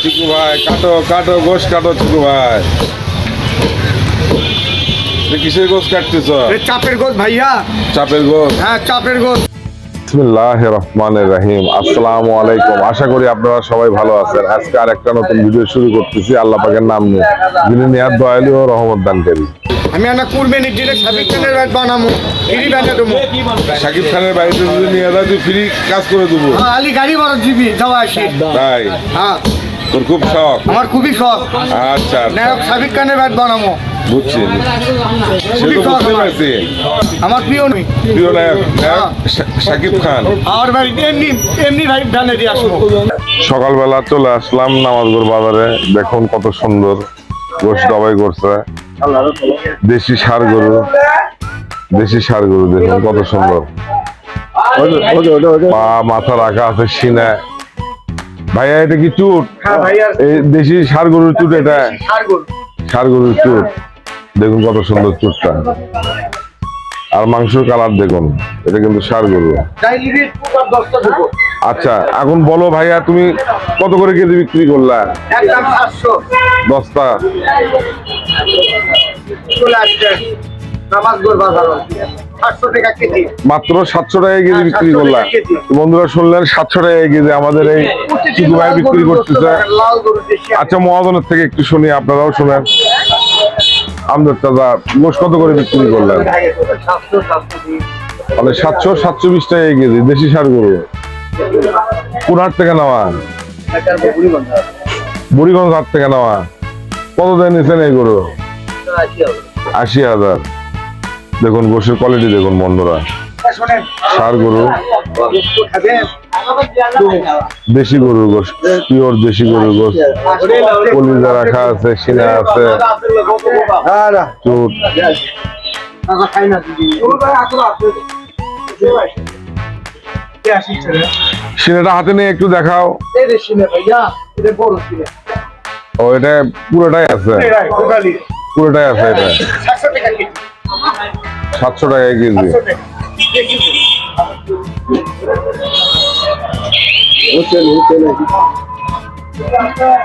চিকু ভাই কাটো কাটো গোশ কাটো চিকু ভাই। কিসের গোশ কাটতেছ? এ চাপের ভাইয়া। চাপের হ্যাঁ চাপের বিসমিল্লাহ রহমানের রাহিম। আসসালামু আলাইকুম। আশা করি আপনারা সবাই ভালো আছেন। আজকে আর একটা নতুন ভিডিও শুরু করতেছি। আল্লাহ পাকের নাম নিয়ে। যিনি নিয়াদ দয়ালু ও রহমত দানকারী। আমি একটা কুরবানি দিলে সাবিক খানের ব্যাট বানাবো ফ্রি ব্যাটে দেবো। শাকিব খানের বাড়িতে যদি নিয়ে যায় তুই ফ্রি কাজ করে দেবো। হ্যাঁ, আলি গাড়ি বড় জিবি যাওয়া আসি। তাই? হ্যাঁ। তোর খুব শখ। আমার খুবই শখ। আচ্ছা নায়ক সাবিক খানের ব্যাট বানাবো বুঝছি। সে তো বুঝতে পারছি। আমার প্রিয় নেই। প্রিয় নায়ক নায়ক শাকিব খান। আমার বাড়িতে এমনি এমনি ভাই ধানে দিয়ে আসব। সকালবেলা চলে আসলাম নামাজগড় বাজারে। দেখুন কত সুন্দর গোশ জবাই করছে। দেশি সার গরু। দেশি সার গরু দেখুন কত সুন্দর। পা মাথা রাখা আছে সিনা। ভাইয়া এটা কি চুট? হ্যাঁ এই দেশি সার গরুর চুট এটা? সার গরুর চুট। দেখুন কত সুন্দর চুটটা। আর মাংসের কালার দেখুন এটা কিন্তু সার গরু। আচ্ছা এখন বলো ভাইয়া, তুমি কত করে কেজি বিক্রি করলা? দশটা। মাত্র সাতশো টাকা কেজি বিক্রি 700 করলা। বন্ধুরা শুনলেন, সাতশো টাকা কেজি আমাদের এই চিকু ভাই বিক্রি করতেছে। আচ্ছা মহাজনের থেকে একটু শুনি, আপনারাও শুনেন। আমাদের দাদা গোস কত করে বিক্রি করলেন? সাতশো সাতশো সাতশো বিশ টাকা কেজি, দেশি সার গরু কোন থেকে নেওয়া? বুড়িগঞ্জ হাট থেকে নেওয়া। কত দেয় নিচ্ছেন এই গরু? আশি হাজার। দেখুন, গোসের কোয়ালিটি দেখুন, বন্ধুরা। সার গরু। দেশি গরুর গোস পিওর দেশি গরুর গোস। কলিজা রাখা আছে, সিনা আছে। চুট। সিনাটা হাতে নিয়ে একটু দেখাও। ও, এটা পুরোটাই আছে? পুরোটাই আছে এটা? সাতশো টাকা কেজি।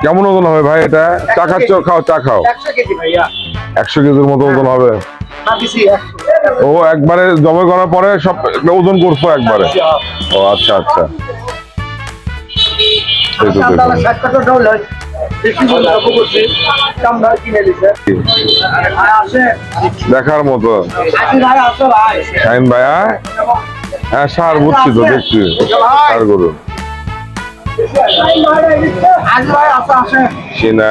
কেমন ওজন হবে ভাই এটা? চা খাচ্ছ? খাও, চা খাও। একশো কেজির মতো ওজন হবে। ও একবারে জমা করার পরে সব ওজন করছ একবারে? ও আচ্ছা আচ্ছা। দেখার মতো। শাহিন ভাইয়া? হ্যাঁ সার বুঝছি তো, দেখছি। সার গরু সিনা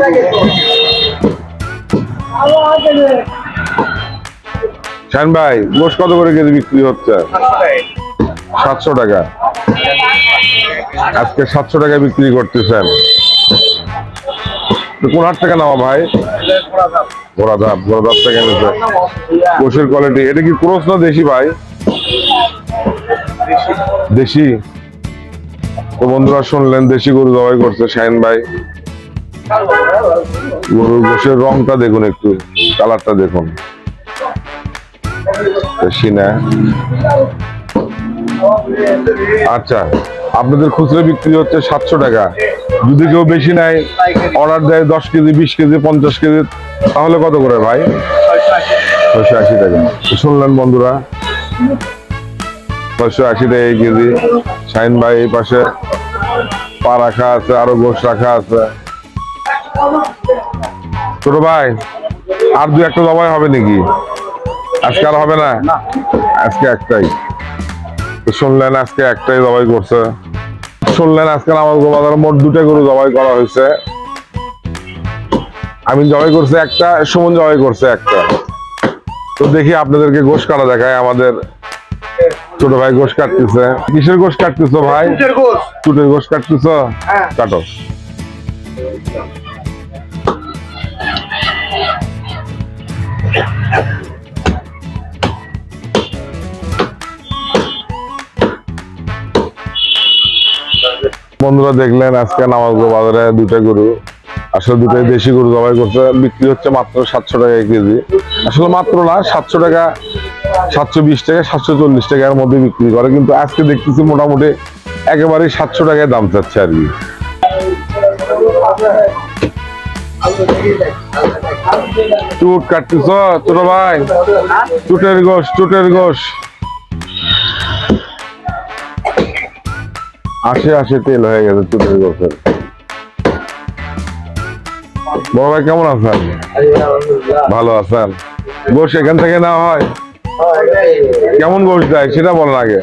দেখুন। শাহিন ভাই গোস কত করে কেজি বিক্রি হচ্ছে? সাতশো টাকা। আজকে সাতশো টাকা বিক্রি করতেছেন। কোন হাট থেকে নেওয়া ভাই? ঘোড়াধাপ ঘোড়াধাপ থেকে নিচ্ছে গোসের কোয়ালিটি এটা কি ক্রোস না দেশি ভাই? দেশি। বন্ধুরা শুনলেন, দেশি গরু জবাই করছে শাহিন ভাই। গরুর গোসের রংটা দেখুন একটু, কালারটা দেখুন। না? আচ্ছা আপনাদের খুচরা বিক্রি হচ্ছে সাতশো টাকা। যদি কেউ বেশি নেয়, অর্ডার দেয় দশ কেজি, বিশ কেজি, পঞ্চাশ কেজি, তাহলে কত করে ভাই? ছয়শো আশি টাকা। শুনলেন বন্ধুরা? ছয়শো আশি টাকা কেজি। শাহিন ভাই এই পাশে পা রাখা আছে আরও গোশ রাখা আছে। ছোট ভাই আর দু একটা জবাই হবে নাকি? আজকে আর হবে না? আজকে একটাই। শুনলেন আজকে একটাই জবাই করছে। শুনলেন আজকে আমার বাজারে মোট দুটো গরু জবাই করা হয়েছে। আমি জবাই করছি একটা সুমন জবাই করছে একটা। তো দেখি আপনাদেরকে গোশ কাটা দেখায় আমাদের ছোট ভাই গোশ কাটতেছে। কিসের গোশ কাটতেছো ভাই? চুটের গোশ কাটতেছো? হ্যাঁ। কাটো। বন্ধুরা দেখলেন আজকে নামাজ বাজারে দুটা গরু। আসলে দুটোই দেশি গরু জবাই করছে। বিক্রি হচ্ছে মাত্র সাতশো টাকা কেজি। আসলে মাত্র না সাতশো টাকা সাতশো বিশ টাকা সাতশো চল্লিশ টাকার মধ্যে বিক্রি করে। কিন্তু আজকে দেখতেছি মোটামুটি একেবারেই সাতশো টাকায় দাম চাচ্ছে আর কি। চুট কাটতেছ? ছোট ভাই? চুটের গোশ চুটের গোশ। আসে আসে তেল হয়ে গেছে চুটের গোশের। বড় ভাই কেমন আছেন? ভালো আছেন। গোশ এখান থেকে নেওয়া হয়? কেমন গোশ দেয় সেটা বলেন আগে।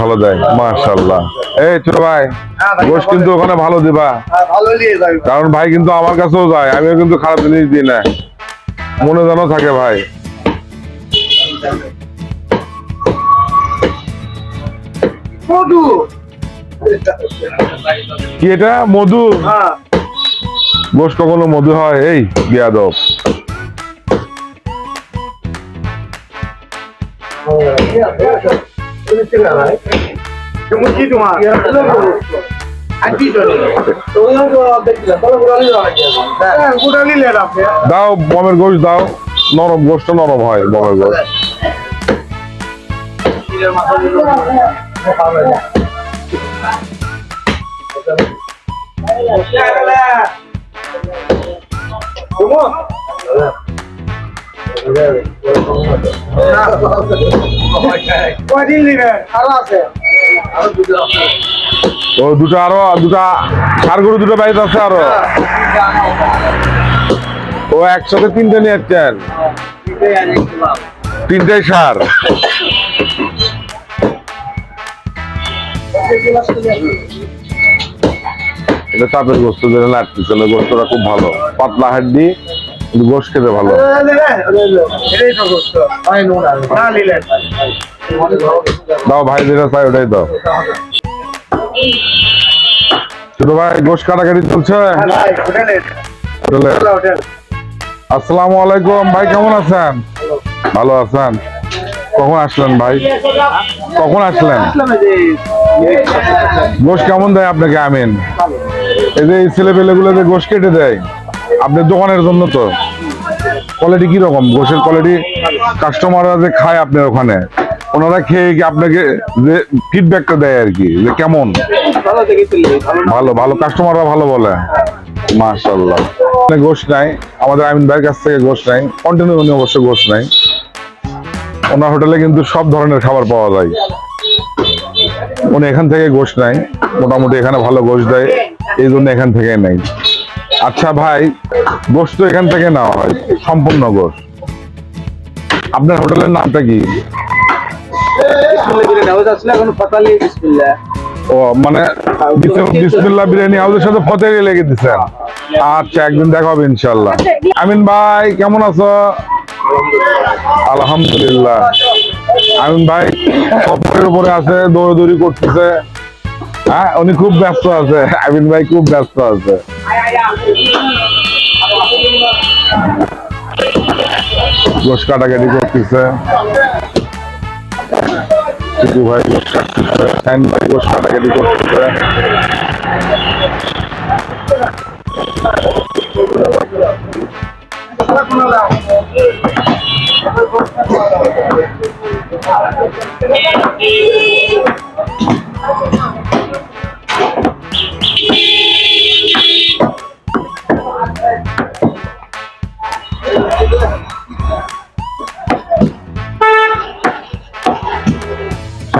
ভালো দেয় মাশাল্লাহ এই ছোট ভাই গোশ কিন্তু ওখানে ভালো দিবা। কারণ ভাই কিন্তু আমার কাছেও যায় আমিও কিন্তু খারাপ জিনিস দিই না। মনে যেন থাকে ভাই। কি এটা? মধু? হ্যাঁ। গোশ কখনো মধু হয়? এই, বিয়াদব। দাও বমের গোশ দাও। নরম গোশটা নরম হয় বমের গোশ। আরও আছে ও, দুটো আরও, দুটা সার গরু, দুটো বাড়িতে আছে আরও। ও, একসাথে তিনটে নিয়ে যাচ্ছেন তিনটাই সার। এটা চাপের গোস্ত যেটা নাটতেছিল গোস্তটা খুব ভালো। পাতলা হাড্ডি, কিন্তু গোস্ত খেতে ভালো। দাও ভাই, যেটা চাই ওটাই দাও। ছোট ভাই, গোশ কাটাকাটি চলছে? চলে আসসালামু আলাইকুম, ভাই কেমন আছেন? ভালো আছেন? কখন আসলেন ভাই? কখন আসলেন? গোশ কেমন দেয় আপনাকে, আমিন? এই যে ছেলে পেলেগুলো যে গোশ কেটে দেয়, আপনার দোকানের জন্য তো। কোয়ালিটি কি রকম? গোশের কোয়ালিটি কাস্টমাররা যে খায় আপনার ওখানে, ওনারা খেয়ে কি আপনাকে যে ফিডব্যাকটা দেয় আর কি, যে কেমন? ভালো ভালো কাস্টমাররা ভালো বলে। মাশাল্লাহ মানে গোশ নাই, আমাদের আমিন ভাইয়ের কাছ থেকে গোশ নাই। কন্টিনিউ উনি অবশ্য গোশ নাই। ওনার হোটেলে কিন্তু সব ধরনের খাবার পাওয়া যায়। উনি এখান থেকে গোশ নেয়, মোটামুটি এখানে ভালো গোশ দেয়, এই জন্য এখান থেকে নেই আচ্ছা ভাই, গোশ তো এখান থেকে নেওয়া হয়, সম্পূর্ণ গোশ। আপনার হোটেলের নামটা কি? ও মানে বিসমিল্লাহ বিরিয়ানি সাথে ফতেরি লেগে দিচ্ছেন আচ্ছা একদিন দেখা হবে ইনশাল্লাহ আমিন ভাই, কেমন আছো? আলহামদুলিল্লাহ। আমিন ভাই, সফরের উপরে আছে, দৌড়াদৌড়ি করতেছে। হ্যাঁ উনি খুব ব্যস্ত আছে। আমিন ভাই খুব ব্যস্ত আছে। গোস কাটাকাটি করতেছে। চিকু ভাই গোস কাটতেছে। কাটাকাটি করতেছে।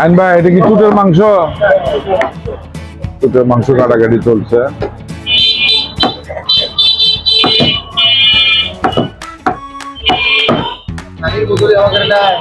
শাইন ভাই এটা কি টুটের মাংস? টুটের মাংস কাটাকাটি চলছে। নাই